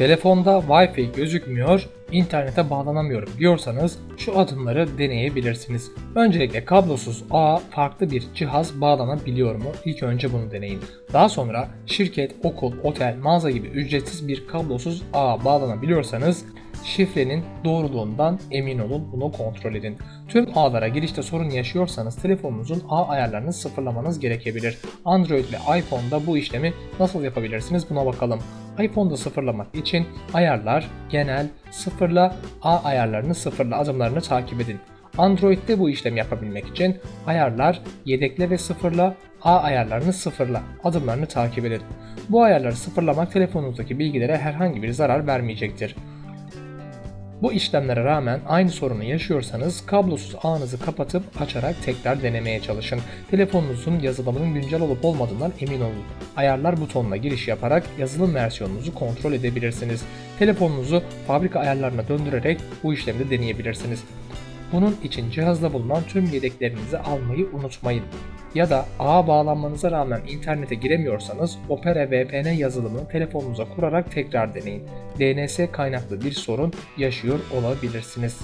Telefonda Wi-Fi gözükmüyor, internete bağlanamıyorum diyorsanız şu adımları deneyebilirsiniz. Öncelikle kablosuz ağ farklı bir cihaz bağlanabiliyor mu? İlk önce bunu deneyin. Daha sonra şirket, okul, otel, mağaza gibi ücretsiz bir kablosuz ağa bağlanabiliyorsanız şifrenin doğruluğundan emin olun bunu kontrol edin. Tüm ağlara girişte sorun yaşıyorsanız telefonunuzun ağ ayarlarını sıfırlamanız gerekebilir. Android ve iPhone'da bu işlemi nasıl yapabilirsiniz buna bakalım. iPhone'da sıfırlamak için ayarlar, genel, sıfırla, ağ ayarlarını sıfırla adımlarını takip edin. Android'de bu işlemi yapabilmek için ayarlar, yedekle ve sıfırla, ağ ayarlarını sıfırla adımlarını takip edin. Bu ayarları sıfırlamak telefonunuzdaki bilgilere herhangi bir zarar vermeyecektir. Bu işlemlere rağmen aynı sorunu yaşıyorsanız kablosuz ağınızı kapatıp açarak tekrar denemeye çalışın. Telefonunuzun yazılımının güncel olup olmadığından emin olun. Ayarlar butonuna giriş yaparak yazılım versiyonunuzu kontrol edebilirsiniz. Telefonunuzu fabrika ayarlarına döndürerek bu işlemi de deneyebilirsiniz. Bunun için cihazda bulunan tüm yedeklerinizi almayı unutmayın. Ya da ağa bağlanmanıza rağmen internete giremiyorsanız Opera VPN yazılımını telefonunuza kurarak tekrar deneyin. DNS kaynaklı bir sorun yaşıyor olabilirsiniz.